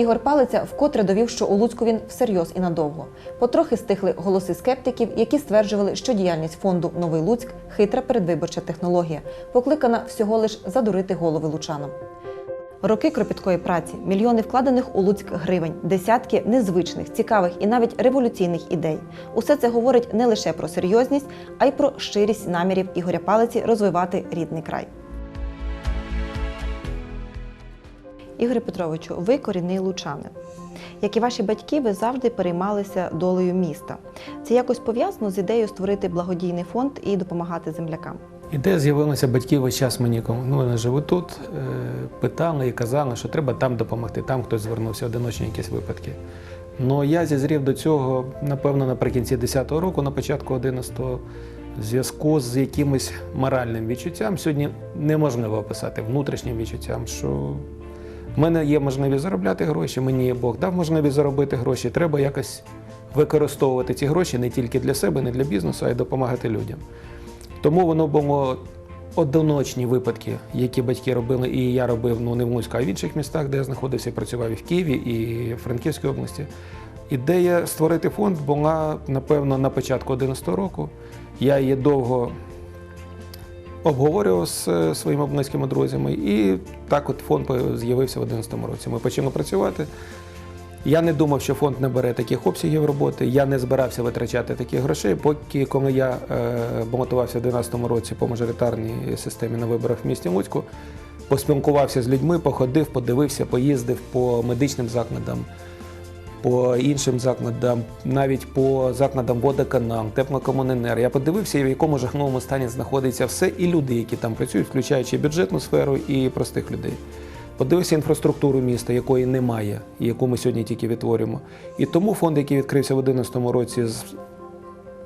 Ігор Палиця вкотре довів, що у Луцьку він всерйоз і надовго. Потрохи стихли голоси скептиків, які стверджували, що діяльність фонду Новий Луцьк хитра передвиборча технологія, покликана всього лиш задурити голови лучанам. Роки кропіткої праці, мільйони вкладених у Луцьк гривень, десятки незвичних, цікавих і навіть революційних ідей. Усе це говорить не лише про серйозність, а й про щирість намірів Ігоря Палиці розвивати рідний край. Ігоре Петровичу, ви корінний лучанин. Як і ваші батьки, ви завжди переймалися долею міста. Це якось пов'язано з ідеєю створити благодійний фонд і допомагати землякам. Ідея з'явилася батьків весь час мені, ну, вони живуть тут, е, питали і казали, що треба там допомогти, там хтось звернувся, одиночні якісь випадки. Ну я зізрів до цього, напевно, наприкінці 10-го року, на початку 11-го, в зв'язку з якимось моральним відчуттям. Сьогодні неможливо описати внутрішнім відчуттям, що в мене є можливість заробляти гроші, мені Бог дав можливість заробити гроші. Треба якось використовувати ці гроші не тільки для себе, не для бізнесу, а й допомагати людям. Тому воно було одиночні випадки, які батьки робили, і я робив ну не в Луцьку, а в інших містах, де я знаходився, і працював і в Києві, і в Франківській області. Ідея створити фонд була, напевно, на початку 2011 року. Я її довго обговорював з е, своїми близькими друзями, і так от фонд з'явився в 2011 році. Ми почали працювати. Я не думав, що фонд набере таких обсягів роботи. Я не збирався витрачати таких грошей, поки коли я е, балотувався в 2012 році по мажоритарній системі на виборах в місті Луцьку, поспілкувався з людьми, походив, подивився, поїздив по медичним закладам, по іншим закладам, навіть по закладам водоканал, теплокомуненер. Я подивився, в якому жахливому стані знаходиться все, і люди, які там працюють, включаючи бюджетну сферу і простих людей. Подивився інфраструктуру міста, якої немає, і яку ми сьогодні тільки відтворюємо. І тому фонд, який відкрився в 2011 році з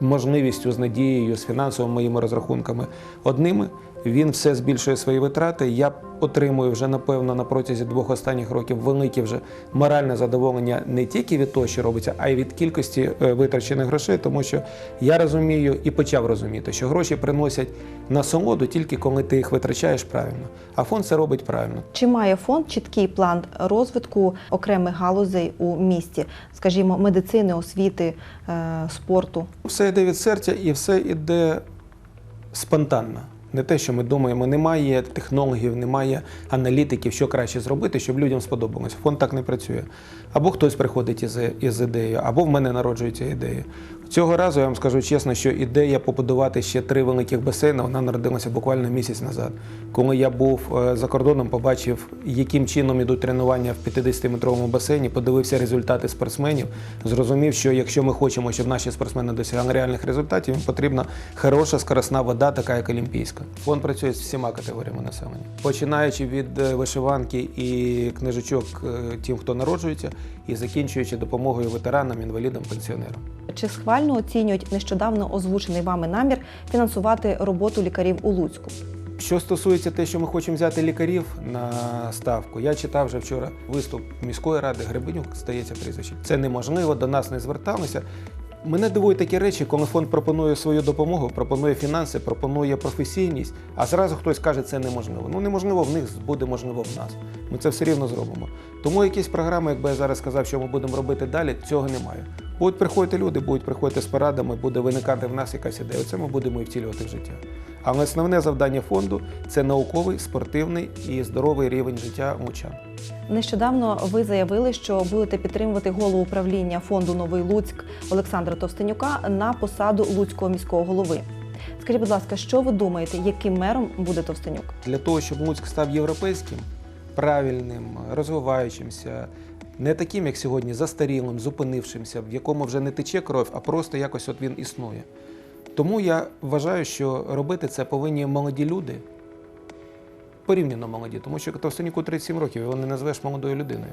можливістю, з надією, з фінансовими моїми розрахунками одними, він все збільшує свої витрати. Я отримую вже, напевно, на протязі двох останніх років велике вже моральне задоволення не тільки від того, що робиться, а й від кількості е, витрачених грошей, тому що я розумію і почав розуміти, що гроші приносять насолоду тільки коли ти їх витрачаєш правильно. А фонд це робить правильно. Чи має фонд чіткий план розвитку окремих галузей у місті, скажімо, медицини, освіти, е, спорту? Все йде від серця і все йде спонтанно. Не те, що ми думаємо, немає технологів, немає аналітиків, що краще зробити, щоб людям сподобалось. Фонд так не працює. Або хтось приходить із, із ідеєю, або в мене народжується ідея. Цього разу я вам скажу чесно, що ідея побудувати ще три великих басейни, вона народилася буквально місяць назад. Коли я був е, за кордоном, побачив, яким чином ідуть тренування в 50-метровому басейні, подивився результати спортсменів, зрозумів, що якщо ми хочемо, щоб наші спортсмени досягали реальних результатів, їм потрібна хороша скоросна вода, така як олімпійська. Фонд працює з всіма категоріями населення, починаючи від е, вишиванки і книжечок е, тим, хто народжується, і закінчуючи допомогою ветеранам, інвалідам, пенсіонерам. Чи схвально оцінюють нещодавно озвучений вами намір фінансувати роботу лікарів у Луцьку? Що стосується те, що ми хочемо взяти лікарів на ставку, я читав вже вчора виступ міської ради Гребенюк, стається прізвище. Це неможливо, до нас не зверталися. Мене дивують такі речі, коли фонд пропонує свою допомогу, пропонує фінанси, пропонує професійність, а зразу хтось каже, це неможливо. Ну неможливо в них буде можливо в нас. Ми це все рівно зробимо. Тому якісь програми, якби я зараз сказав, що ми будемо робити далі, цього немає. Будуть приходити люди, будуть приходити з порадами, буде виникати в нас якась ідея. Оце ми будемо і втілювати в життя. Але основне завдання фонду це науковий, спортивний і здоровий рівень життя лучан. Нещодавно ви заявили, що будете підтримувати голову управління фонду Новий Луцьк Олександра Товстенюка на посаду Луцького міського голови. Скажіть, будь ласка, що ви думаєте, яким мером буде Товстенюк? Для того, щоб Луцьк став європейським, правильним, розвиваючимся, не таким, як сьогодні, застарілим, зупинившимся, в якому вже не тече кров, а просто якось от він існує. Тому я вважаю, що робити це повинні молоді люди, порівняно молоді, тому що Товстонюку 37 років, його не назвеш молодою людиною,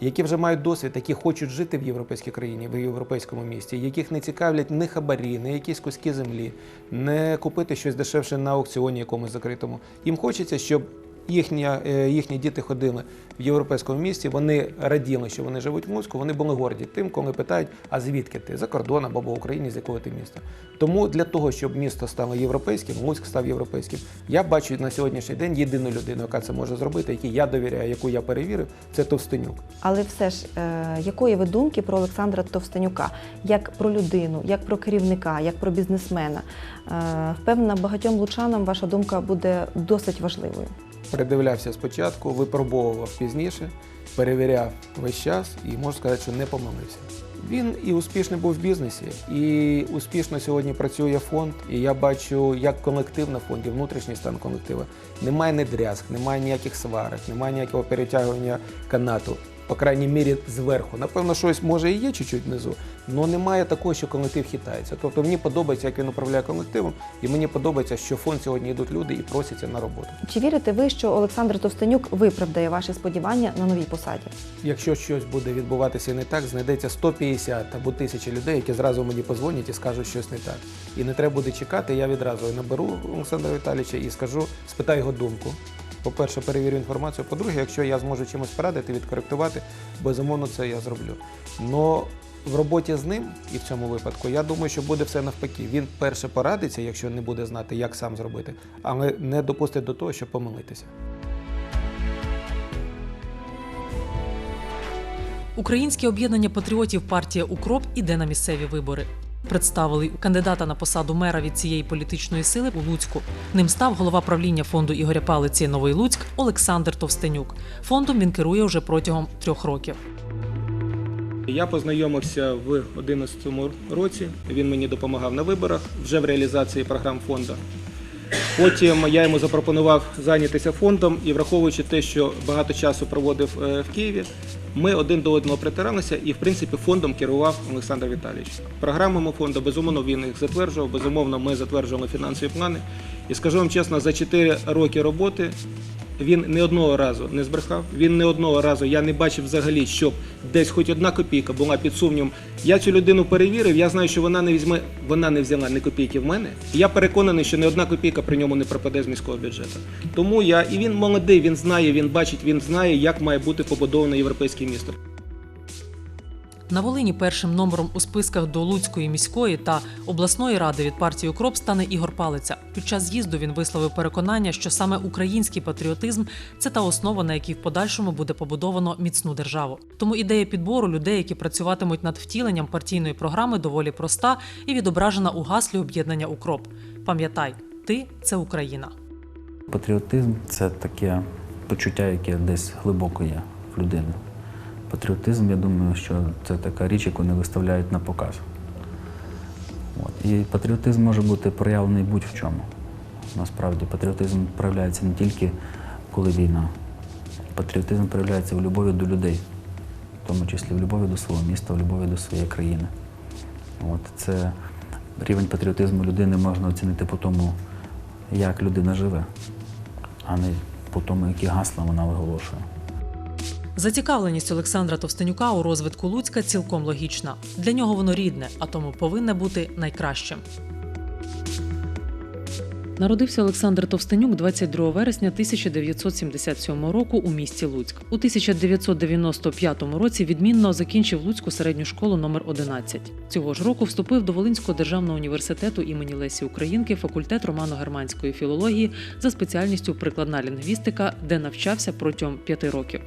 які вже мають досвід, які хочуть жити в європейській країні, в європейському місті, яких не цікавлять не хабарі, не якісь куски землі, не купити щось дешевше на аукціоні якомусь закритому. Їм хочеться, щоб їхні, е, їхні діти ходили в європейському місті, вони раділи, що вони живуть в Луцьку, вони були горді тим, коли питають, а звідки ти? За кордон або в Україні, з якого ти міста. Тому для того, щоб місто стало європейським, Луцьк став європейським, я бачу на сьогоднішній день єдину людину, яка це може зробити, якій я довіряю, яку я перевірив, це Товстенюк. Але все ж, е, якої ви думки про Олександра Товстенюка, як про людину, як про керівника, як про бізнесмена? Е, Впевнена, багатьом лучанам ваша думка буде досить важливою. Передивлявся спочатку, випробовував пізніше, перевіряв весь час і можу сказати, що не помилився. Він і успішний був в бізнесі, і успішно сьогодні працює фонд. І я бачу, як колектив на фонді, внутрішній стан колектива. Немає недрязг, немає ніяких сварок, немає ніякого перетягування канату. По крайній мірі зверху. Напевно, щось може і є чуть-чуть внизу, але немає такого, що колектив хитається. Тобто мені подобається, як він управляє колективом, і мені подобається, що в фонд сьогодні йдуть люди і просяться на роботу. Чи вірите ви, що Олександр Товстенюк виправдає ваші сподівання на новій посаді? Якщо щось буде відбуватися не так, знайдеться 150 або 1000 людей, які зразу мені позвонять і скажуть щось не так. І не треба буде чекати, я відразу наберу Олександра Віталійовича і скажу, спитаю його думку. По-перше, перевірю інформацію. По-друге, якщо я зможу чимось порадити, відкоректувати, безумовно, це я зроблю. Но в роботі з ним і в цьому випадку, я думаю, що буде все навпаки. Він перше порадиться, якщо не буде знати, як сам зробити, але не допустить до того, щоб помилитися. Українське об'єднання патріотів партія Укроп іде на місцеві вибори. Представили кандидата на посаду мера від цієї політичної сили у Луцьку. Ним став голова правління фонду Ігоря Палиці Новий Луцьк Олександр Товстенюк. Фондом він керує вже протягом трьох років. Я познайомився в 2011 році. Він мені допомагав на виборах вже в реалізації програм фонду. Потім я йому запропонував зайнятися фондом і враховуючи те, що багато часу проводив е, в Києві, ми один до одного притиралися і, в принципі, фондом керував Олександр Віталійович. Програмами фонду, безумовно, він їх затверджував, безумовно, ми затверджували фінансові плани. І скажу вам чесно, за 4 роки роботи він не одного разу не збрехав. Він не одного разу я не бачив взагалі, щоб десь хоч одна копійка була під сумнівом. Я цю людину перевірив. Я знаю, що вона не візьме, вона не взяла ні копійки в мене. Я переконаний, що не одна копійка при ньому не пропаде з міського бюджету. Тому я і він молодий, він знає, він бачить, він знає, як має бути побудоване європейське місто. На Волині першим номером у списках до Луцької міської та обласної ради від партії Укроп стане Ігор Палиця. Під час з'їзду він висловив переконання, що саме український патріотизм це та основа, на якій в подальшому буде побудовано міцну державу. Тому ідея підбору людей, які працюватимуть над втіленням партійної програми, доволі проста і відображена у гаслі об'єднання Укроп. Пам'ятай, ти це Україна. Патріотизм це таке почуття, яке десь глибоко є в людини. Патріотизм, я думаю, що це така річ, яку не виставляють на показ. От. І патріотизм може бути проявлений будь-в чому. Насправді, патріотизм проявляється не тільки коли війна. Патріотизм проявляється в любові до людей, в тому числі в любові до свого міста, в любові до своєї країни. От. Це рівень патріотизму людини можна оцінити по тому, як людина живе, а не по тому, які гасла вона виголошує. Зацікавленість Олександра Товстенюка у розвитку Луцька цілком логічна. Для нього воно рідне, а тому повинне бути найкращим. Народився Олександр Товстенюк 22 вересня 1977 року у місті Луцьк. У 1995 році відмінно закінчив Луцьку середню школу номер 11. Цього ж року вступив до Волинського державного університету імені Лесі Українки, факультет романо-германської філології за спеціальністю прикладна лінгвістика, де навчався протягом п'яти років.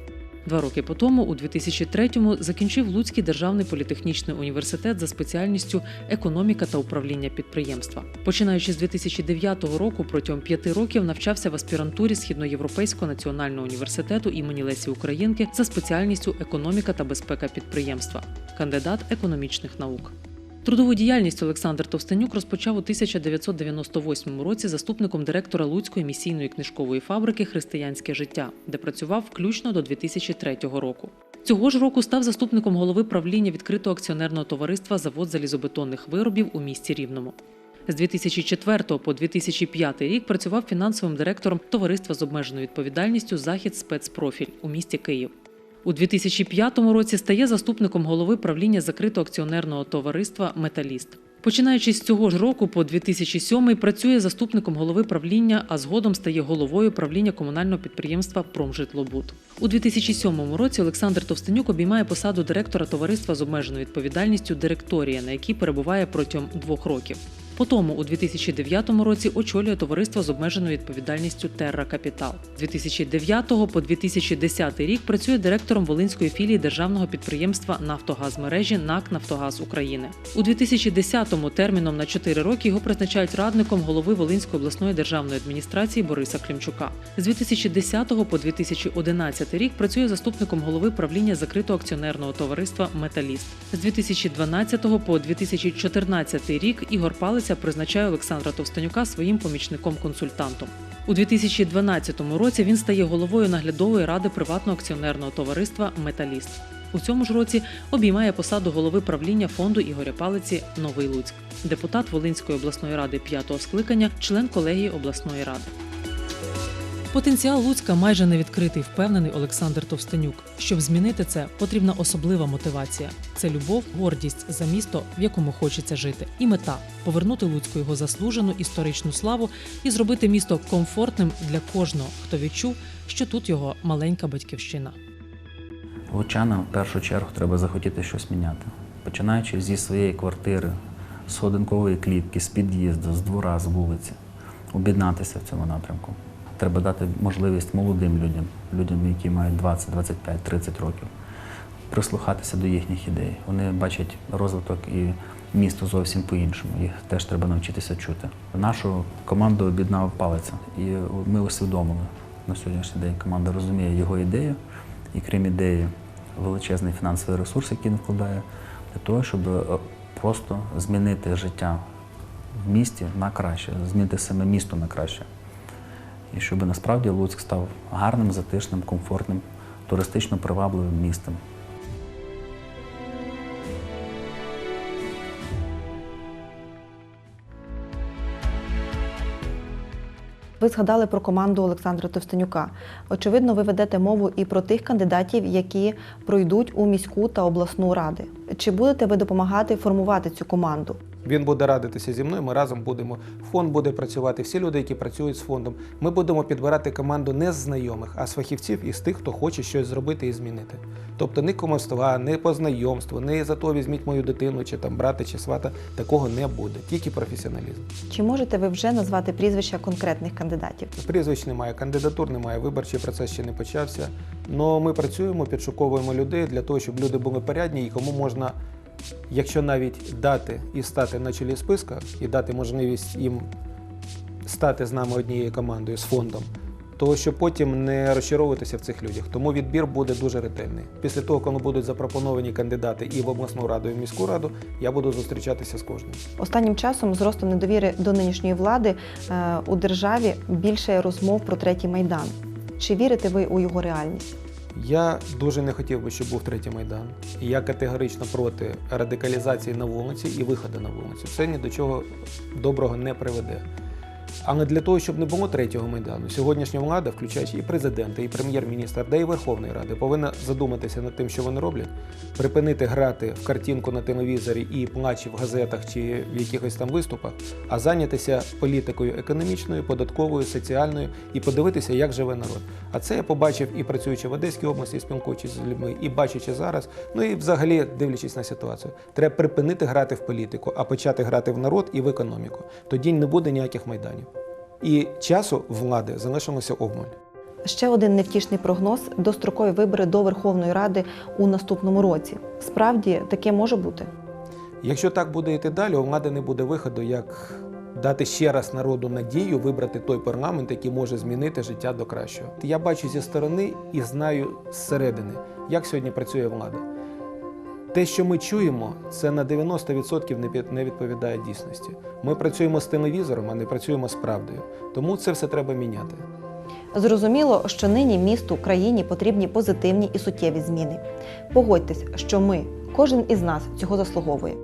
Два роки по тому, у 2003-му, закінчив Луцький державний політехнічний університет за спеціальністю економіка та управління підприємства. Починаючи з 2009 року, протягом п'яти років навчався в аспірантурі Східноєвропейського національного університету імені Лесі Українки за спеціальністю економіка та безпека підприємства, кандидат економічних наук. Трудову діяльність Олександр Товстенюк розпочав у 1998 році заступником директора Луцької місійної книжкової фабрики Християнське життя, де працював включно до 2003 року. Цього ж року став заступником голови правління відкритого акціонерного товариства Завод залізобетонних виробів у місті Рівному. З 2004 по 2005 рік працював фінансовим директором товариства з обмеженою відповідальністю Захід спецпрофіль у місті Київ. У 2005 році стає заступником голови правління закритого акціонерного товариства Металіст. Починаючи з цього ж року по 2007 працює заступником голови правління, а згодом стає головою правління комунального підприємства Промжитлобуд. У 2007 році Олександр Товстенюк обіймає посаду директора товариства з обмеженою відповідальністю Директорія, на якій перебуває протягом двох років. Потім у 2009 році очолює товариство з обмеженою відповідальністю Терра Капітал. З 2009 по 2010 рік працює директором Волинської філії державного підприємства Нафтогазмережі НАК Нафтогаз України. У 2010-му терміном на 4 роки його призначають радником голови Волинської обласної державної адміністрації Бориса Клімчука. З 2010 по 2011 рік працює заступником голови правління закритого акціонерного товариства Металіст. З 2012 по 2014 рік Ігор Палиця призначає Олександра Товстенюка своїм помічником-консультантом. У 2012 році він стає головою наглядової ради приватного акціонерного товариства Металіст. У цьому ж році обіймає посаду голови правління фонду Ігоря Палиці Новий Луцьк, депутат Волинської обласної ради п'ятого скликання, член колегії обласної ради. Потенціал Луцька майже не відкритий, впевнений Олександр Товстенюк. Щоб змінити це, потрібна особлива мотивація. Це любов, гордість за місто, в якому хочеться жити, і мета повернути Луцьку його заслужену історичну славу і зробити місто комфортним для кожного, хто відчув, що тут його маленька батьківщина. Лучанам в першу чергу треба захотіти щось міняти. Починаючи зі своєї квартири, з сходинкової клітки, з під'їзду, з двора, з вулиці, об'єднатися в цьому напрямку. Треба дати можливість молодим людям, людям, які мають 20, 25, 30 років, прислухатися до їхніх ідей. Вони бачать розвиток і місто зовсім по-іншому. Їх теж треба навчитися чути. Нашу команду об'єднав палиця, і ми усвідомили на сьогоднішній день. Команда розуміє його ідею, і крім ідеї, величезний фінансовий ресурс, який він вкладає, для того, щоб е, просто змінити життя в місті на краще, змінити саме місто на краще. І щоб насправді Луцьк став гарним, затишним, комфортним, туристично привабливим містом. Ви згадали про команду Олександра Товстенюка. Очевидно, ви ведете мову і про тих кандидатів, які пройдуть у міську та обласну ради. Чи будете ви допомагати формувати цю команду? Він буде радитися зі мною. Ми разом будемо. Фонд буде працювати. Всі люди, які працюють з фондом. Ми будемо підбирати команду не з знайомих, а з фахівців і з тих, хто хоче щось зробити і змінити. Тобто не комоства, не по знайомству, не за то візьміть мою дитину, чи там брата, чи свата. Такого не буде. Тільки професіоналізм. Чи можете ви вже назвати прізвища конкретних кандидатів? Прізвищ немає, кандидатур немає, виборчий процес ще не почався. Але ми працюємо, підшуковуємо людей для того, щоб люди були порядні і кому можна, якщо навіть дати і стати на чолі списка, і дати можливість їм стати з нами однією командою, з фондом, то щоб потім не розчаровуватися в цих людях. Тому відбір буде дуже ретельний. Після того, коли будуть запропоновані кандидати і в обласну раду, і в міську раду, я буду зустрічатися з кожним. Останнім часом з недовіри до нинішньої влади е, у державі більше розмов про третій майдан. Чи вірите ви у його реальність? Я дуже не хотів би, щоб був третій майдан. Я категорично проти радикалізації на вулиці і виходу на вулицю. Це ні до чого доброго не приведе. Але для того, щоб не було третього майдану, сьогоднішня влада, включаючи і президента, і прем'єр-міністра, да і Верховної Ради, повинна задуматися над тим, що вони роблять, припинити грати в картинку на телевізорі і плачі в газетах чи в якихось там виступах, а зайнятися політикою економічною, податковою, соціальною і подивитися, як живе народ. А це я побачив і працюючи в Одеській області, і спілкуючись з людьми, і бачачи зараз, ну і взагалі дивлячись на ситуацію. Треба припинити грати в політику, а почати грати в народ і в економіку. Тоді не буде ніяких майданів. І часу влади залишилося обмаль. Ще один невтішний прогноз дострокові вибори до Верховної Ради у наступному році. Справді таке може бути. Якщо так буде йти далі, у влади не буде виходу, як дати ще раз народу надію вибрати той парламент, який може змінити життя до кращого. Я бачу зі сторони і знаю зсередини, як сьогодні працює влада. Те, що ми чуємо, це на 90% не відповідає дійсності. Ми працюємо з телевізором, а не працюємо з правдою. Тому це все треба міняти. Зрозуміло, що нині місту країні потрібні позитивні і суттєві зміни. Погодьтесь, що ми, кожен із нас, цього заслуговує.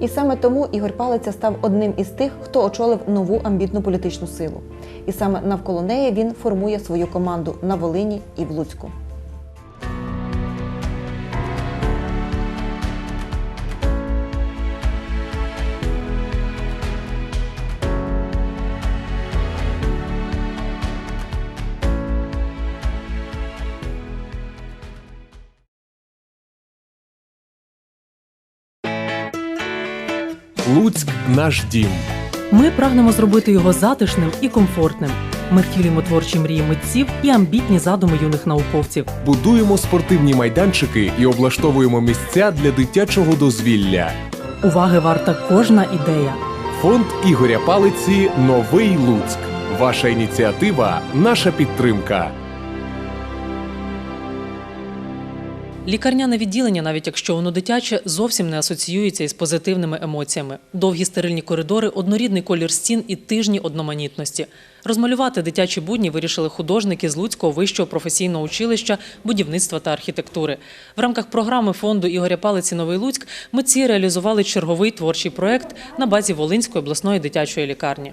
І саме тому Ігор Палиця став одним із тих, хто очолив нову амбітну політичну силу. І саме навколо неї він формує свою команду на Волині і в Луцьку. Луцьк наш дім. Ми прагнемо зробити його затишним і комфортним. Ми втілюємо творчі мрії митців і амбітні задуми юних науковців. Будуємо спортивні майданчики і облаштовуємо місця для дитячого дозвілля. Уваги варта кожна ідея. Фонд Ігоря Палиці Новий Луцьк. Ваша ініціатива, наша підтримка. Лікарняне відділення, навіть якщо воно дитяче, зовсім не асоціюється із позитивними емоціями. Довгі стерильні коридори, однорідний колір стін і тижні одноманітності. Розмалювати дитячі будні вирішили художники з Луцького вищого професійного училища будівництва та архітектури. В рамках програми фонду Ігоря Палиці Новий Луцьк митці реалізували черговий творчий проект на базі Волинської обласної дитячої лікарні.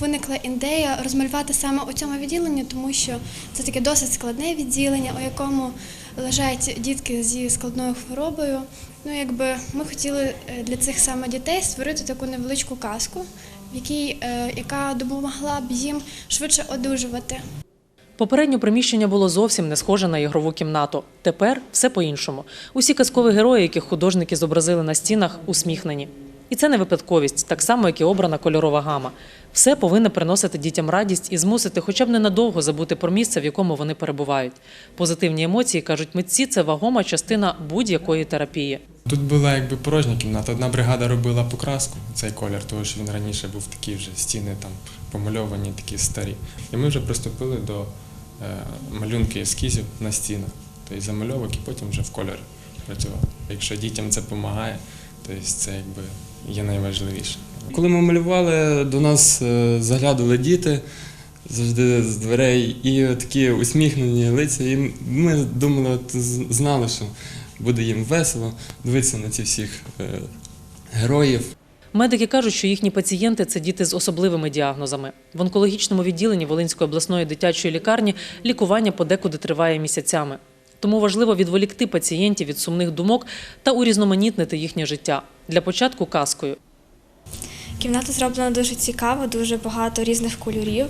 Виникла ідея розмалювати саме у цьому відділенні, тому що це таке досить складне відділення, у якому лежать дітки зі складною хворобою. Ну, якби ми хотіли е, для цих саме дітей створити таку невеличку казку, в е, яка допомогла б їм швидше одужувати. Попереднє приміщення було зовсім не схоже на ігрову кімнату. Тепер все по-іншому. Усі казкові герої, яких художники зобразили на стінах, усміхнені. І це не випадковість, так само, як і обрана кольорова гама. Все повинно приносити дітям радість і змусити хоча б ненадовго забути про місце, в якому вони перебувають. Позитивні емоції, кажуть митці, це вагома частина будь-якої терапії. Тут була якби порожня кімната. Одна бригада робила покраску, цей колір, тому що він раніше був такий вже стіни там помальовані, такі старі. І ми вже приступили до е, малюнки ескізів на стінах, тобто замальовок і потім вже в кольорі працював. Якщо дітям це допомагає, то це якби є найважливіше. Коли ми малювали, до нас е, заглядали діти завжди з дверей і такі усміхнені лиця. І ми думали, знали, що буде їм весело дивитися на ці всіх е, героїв. Медики кажуть, що їхні пацієнти це діти з особливими діагнозами. В онкологічному відділенні Волинської обласної дитячої лікарні лікування подекуди триває місяцями. Тому важливо відволікти пацієнтів від сумних думок та урізноманітнити їхнє життя. Для початку казкою. Кімната зроблена дуже цікаво, дуже багато різних кольорів.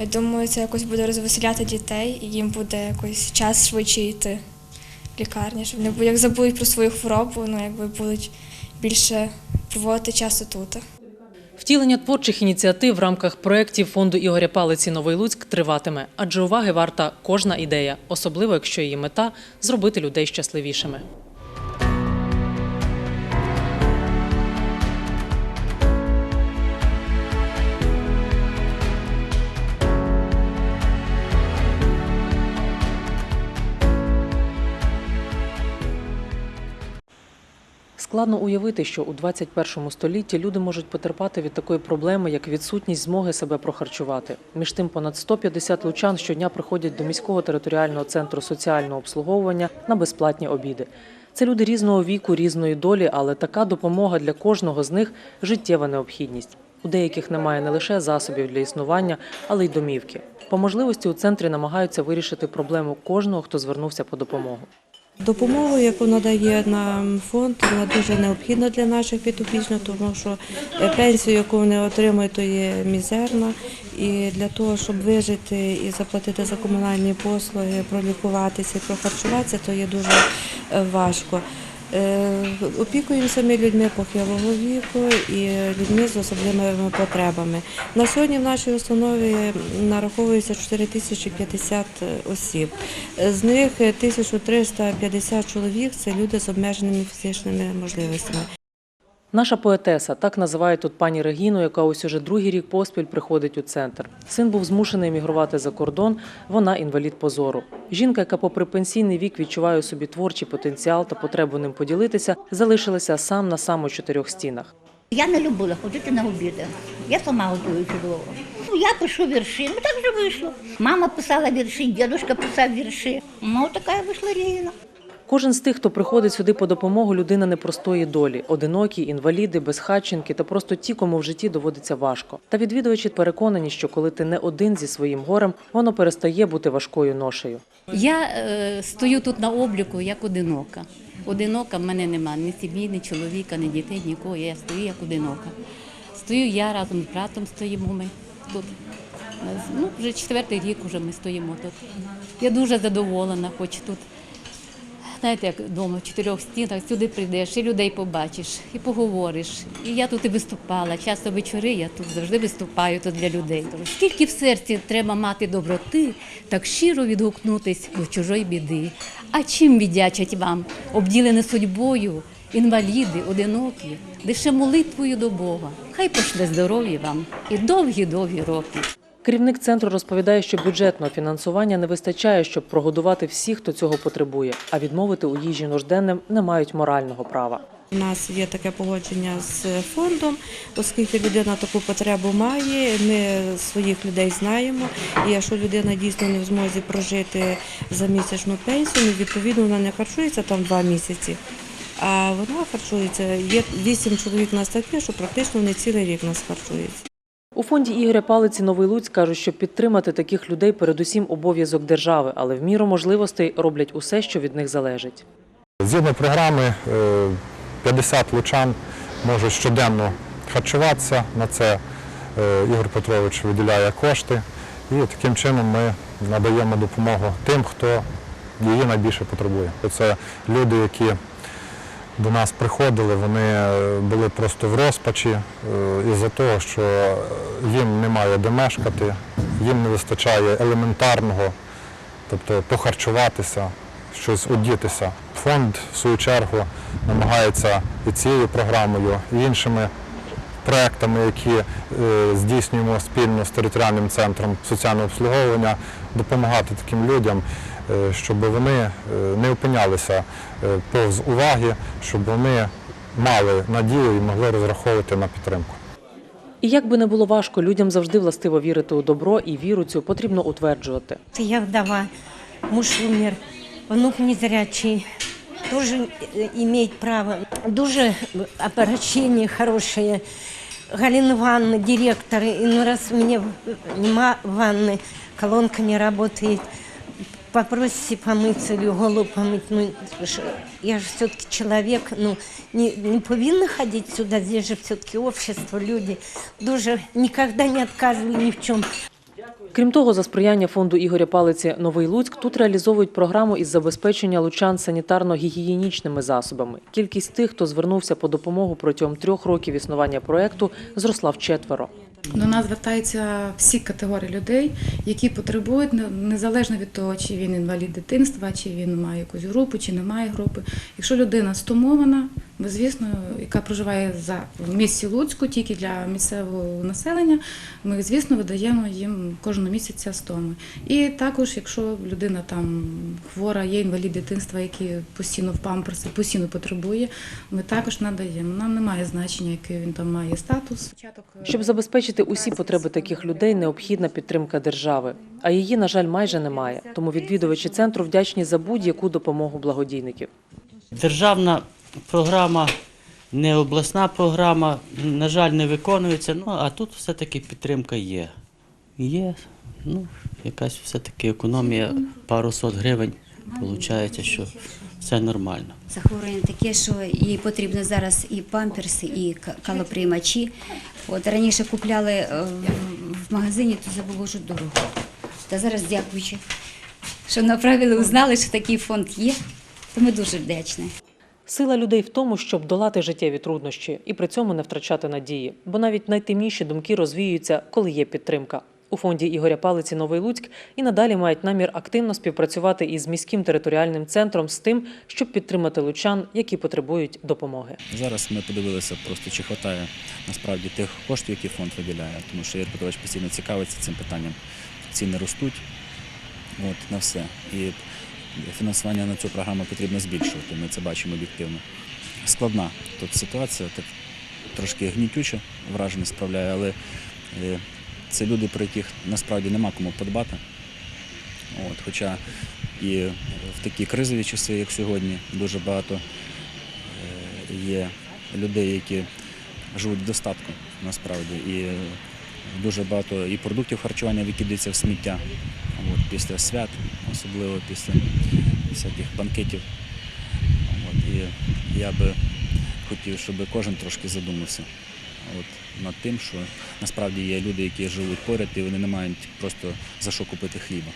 Я думаю, це якось буде розвеселяти дітей, і їм буде якось час швидше йти в лікарню, щоб вони як забудуть про свою хворобу, ну якби будуть більше проводити часу тут. Втілення творчих ініціатив в рамках проєктів фонду Ігоря Палиці Новий Луцьк триватиме, адже уваги варта кожна ідея, особливо якщо її мета зробити людей щасливішими. Складно уявити, що у 21 столітті люди можуть потерпати від такої проблеми, як відсутність змоги себе прохарчувати. Між тим, понад 150 лучан щодня приходять до міського територіального центру соціального обслуговування на безплатні обіди. Це люди різного віку, різної долі, але така допомога для кожного з них життєва необхідність. У деяких немає не лише засобів для існування, але й домівки. По можливості у центрі намагаються вирішити проблему кожного, хто звернувся по допомогу. Допомогу, яку надає нам фонд, вона дуже необхідна для наших підопічних, тому що е, пенсію, яку вони отримують, то є мізерна. І для того, щоб вижити і заплатити за комунальні послуги, пролікуватися, і прохарчуватися, то є дуже е, важко. Е, Опікуємося ми людьми похилого віку і людьми з особливими потребами. На сьогодні в нашій установі нараховується 4050 осіб. З них 1350 чоловік це люди з обмеженими фізичними можливостями. Наша поетеса, так називають тут пані Регіну, яка ось уже другий рік поспіль приходить у центр. Син був змушений емігрувати за кордон, вона інвалід позору. Жінка, яка попри пенсійний вік відчуває у собі творчий потенціал та потребу ним поділитися, залишилася сам на сам у чотирьох стінах. Я не любила ходити на обіди. Я сама готую чудово. Ну, я пишу вірші, ну так вже вийшло. Мама писала вірші, дідусь писав вірші. Ну, така вийшла Регіна. Кожен з тих, хто приходить сюди по допомогу, людина непростої долі, одинокі, інваліди, безхатченки та просто ті, кому в житті доводиться важко. Та відвідувачі переконані, що коли ти не один зі своїм горем, воно перестає бути важкою ношею. Я е, стою тут на обліку як одинока. Одинока в мене нема ні сім'ї, ні чоловіка, ні дітей, нікого. Я стою як одинока. Стою я разом з братом стоїмо ми тут. Ну, вже четвертий рік вже ми стоїмо тут. Я дуже задоволена, хоч тут знаєте, як вдома в чотирьох стінах, сюди прийдеш, і людей побачиш, і поговориш. І я тут і виступала. Часто вечори я тут завжди виступаю тут для людей. Скільки в серці треба мати доброти, так щиро відгукнутись до чужої біди. А чим віддячать вам, обділені судьбою, інваліди, одинокі, лише молитвою до Бога. Хай пошле здоров'я вам і довгі-довгі роки. Керівник центру розповідає, що бюджетного фінансування не вистачає, щоб прогодувати всіх, хто цього потребує, а відмовити у їжі нужденним не мають морального права. У нас є таке погодження з фондом, оскільки людина таку потребу має. Ми своїх людей знаємо. І якщо людина дійсно не в змозі прожити за місячну пенсію, ну, відповідно вона не харчується там два місяці. А вона харчується. Є вісім чоловік нас такі, що практично не цілий рік нас харчується. У фонді Ігоря Палиці Новий Луцьк кажуть, що підтримати таких людей передусім обов'язок держави, але в міру можливостей роблять усе, що від них залежить. Згідно програми, е, 50 лучан можуть щоденно харчуватися. На це е, Ігор Петрович виділяє кошти. І таким чином ми надаємо допомогу тим, хто її найбільше потребує. Це люди, які до нас приходили, вони е, були просто в розпачі е, із-за того, що їм немає де мешкати, їм не вистачає елементарного, тобто похарчуватися, щось одітися. Фонд, в свою чергу, намагається і цією програмою, і іншими проектами, які е, здійснюємо спільно з територіальним центром соціального обслуговування, допомагати таким людям, щоб вони е, не опинялися е, повз уваги, щоб вони мали надію і могли розраховувати на підтримку. І як би не було важко, людям завжди властиво вірити у добро, і віру цю потрібно утверджувати. Я вдова, муж умер, внук незрячий, тоже э, имеет право. Дуже обращение хорошее. Галина Ивановна, директор, иной раз мне нема ванны, колонка не работает Попросите помыться или голову помыть. Ну, ж- я же все-таки человек, ну, не, не повинна ходить сюда, здесь же все-таки общество, люди. Дуже никогда не отказываю ни в чем. Крім того, за сприяння фонду Ігоря Палиці Новий Луцьк тут реалізовують програму із забезпечення лучан санітарно-гігієнічними засобами. Кількість тих, хто звернувся по допомогу протягом трьох років існування проекту, зросла вчетверо. До нас звертаються всі категорії людей, які потребують незалежно від того, чи він інвалід дитинства, чи він має якусь групу, чи не має групи. Якщо людина стомована, звісно, яка проживає за в місті Луцьку, тільки для місцевого населення, ми, звісно, видаємо їм кожного місяця стоми. І також, якщо людина там хвора, є інвалід дитинства, який постійно в памперсі, постійно потребує, ми також надаємо. Нам немає значення, який він там має статус. Щоб забезпечити усі потреби таких людей, необхідна підтримка держави. А її, на жаль, майже немає. Тому відвідувачі центру вдячні за будь-яку допомогу благодійників. Державна програма, не обласна програма, на жаль, не виконується. Ну, а тут все-таки підтримка є. Є, ну, якась все-таки економія, пару сот гривень. Виходить, що все нормально. Захворювання таке, що їй потрібно зараз і памперси, і калоприймачі. От раніше купляли е, в- магазині, то це було дуже дорого. Та зараз дякуючи, що направили, узнали, що такий фонд є. То ми дуже вдячні. Сила людей в тому, щоб долати життєві труднощі і при цьому не втрачати надії, бо навіть найтемніші думки розвіюються, коли є підтримка. У фонді Ігоря Палиці Новий Луцьк і надалі мають намір активно співпрацювати із міським територіальним центром з тим, щоб підтримати лучан, які потребують допомоги. Зараз ми подивилися просто, чи вистачає насправді тих коштів, які фонд виділяє, тому що Ігор постійно цікавиться цим питанням. Ціни ростуть от, на все. І фінансування на цю програму потрібно збільшувати. Ми це бачимо об'єктивно. Складна тут ситуація, так трошки гнітюче враження справляє, але е, це люди, про яких насправді нема кому подбати. От, хоча і в такі кризові часи, як сьогодні, дуже багато е, є людей, які живуть в достатку насправді. І дуже багато і продуктів харчування викидається в сміття. От, після свят, особливо після всяких банкетів. От, і я би хотів, щоб кожен трошки задумався от, над тим, що насправді є люди, які живуть поряд, і вони не мають просто за що купити хліба.